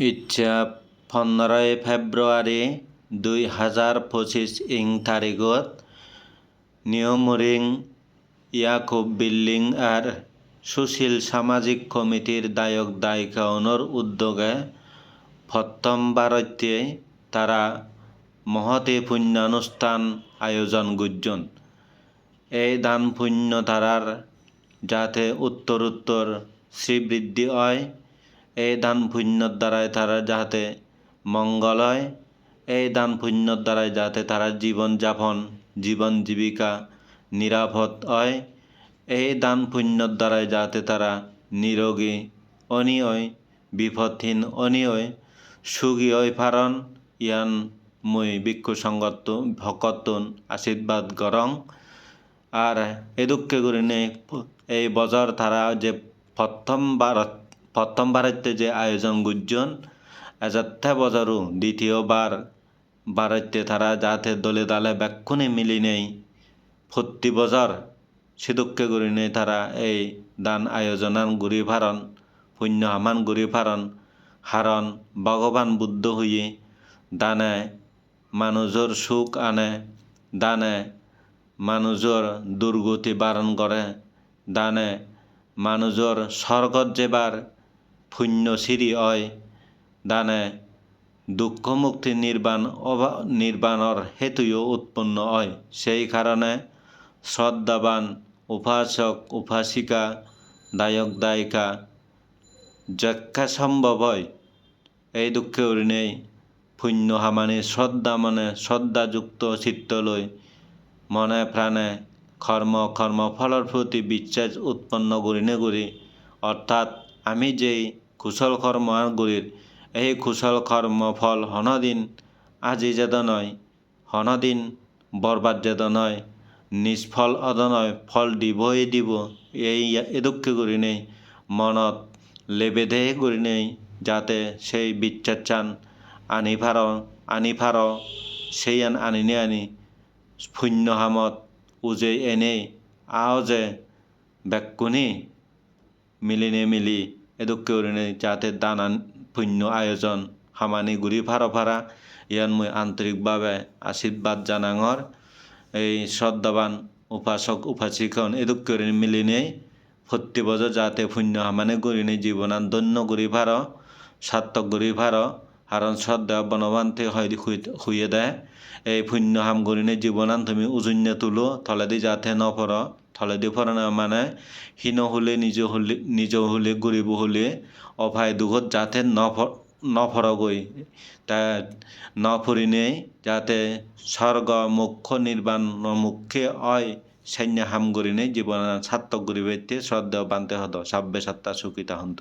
ইচ্ছা পনেরোই ফেব্ৰুৱাৰী দুই হাজাৰ পঁচিছ ইং তাৰিখত নিয়মৰিং ইয়াকুব বিল্ডিং আর সুশীল সামাজিক কমিটির দায়ক দায়িকাওনের উদ্যোগে প্রথম প্রথমবারতে তারা মহতি পুণ্যানুষ্ঠান আয়োজন গুজন এই দান পুণ্য তারার যাতে উত্তরোত্তর শ্রীবৃদ্ধি হয় এই দান পুণ্যর দ্বারাই তারা যাতে মঙ্গল হয়, এই দান পুণ্যর দ্বারাই যাতে তারা জীবন যাপন জীবন জীবিকা নিরাপদ হয়, এই দান পুণ্যর দ্বারাই যাতে তারা নিরোগী, অনিয়য়, বিপদহীন, অনিয়য় হয় পারন ইয়ান মুই ভিক্ষু সংগত ভকতন আশীর্বাদ গরং আর এদুক্কে করিনে এই বছর তারা যে প্রথমবার প্রথমবারেতে যে আয়োজন গুজন এজাত্থা বছরও দ্বিতীয়বার বারাইতে তারা যাতে দলে দালে ব্যাক্ষণে মিলি নেই প্রতি বছর সিদুক্কে করিনে তারা এই দান আয়োজনান গুরি ভারণ পুণ্য হামান গুরি ভারণ হারণ ভগবান বুদ্ধ হইয়ে, দানে মানুষের সুখ আনে, দানে মানুষের দুর্গতি বারণ করে দানে মানুষের স্বর্গত যেবার পুণ্য সিঁড়ি হয় দানে দুঃখ মুক্তি নির্বাণ অবা নির্বাণর হেতুও উৎপন্ন হয় সেই কারণে শ্রদ্ধাবান উপাসক, উপাসিকা, দায়ক, দায়িকা, যক্ষা সম্ভব হয়। এই দুঃখে নেই পুণ্য হামানি শ্রদ্ধা মানে শ্রদ্ধাযুক্ত চিত্ত লৈ মনে প্রাণে কর্ম কর্মফলের প্রতি বিশ্বাস উৎপন্ন করিনে করি অর্থাৎ আমি যেই কুশল কর্ম করির এই কুশল কর্মফল হনদিন, আজি যেদ নয়, হনদিন বরবাদ যেদ নয়, নিষ্ফল অদ নয়, ফল দিবই দিব, এই এদুক্কে করি নেই, মনত লেবেদে করি নেই, যাতে সেই বিচার চান আনি ফার আনি ফার, সেই আন আনিনে আনি পুণ্য হামত উজে এনে আও যে ব্যাকুনি মিলিনে মিলি এদুক্কে করিনে যাতে দানান পুণ্য আয়োজন। হামানি গুৰি ফাৰ ফাৰা ইয়ান মই আন্তৰিকভাৱে আশীৰ্বাদ জানাঙৰ। এই শ্ৰদ্ধাবান উপাসক উপাসিকন এদুক করে মিলিনে প্রতি বছর যাতে পুণ্য হামানে গরিনে জীবনান ধন্য করি ভার সার্থক করি ভার হারণ শ্রদ্ধা বনবান্তে হইয়ে দেয় এই পুণ্য হাম গরিনে জীবনান তুমি উজন্য তুলো, থলেদি যাতে নপর থলেদি ফরানো মানে হীন হলে, নিজ হলে নিজ হলে গরিব হলে অভায় দুঘত যাতে ন নফরগই তা নফরিনে যাতে স্বর্গ মুখ্য নির্বাণ মুখ্যে অয় সৈন্য হাম গরিনে জীবন সার্থক গরিবেতে শ্রদ্ধা বান্তে হত সাব্যে সত্তা সুখিতা হন্ত।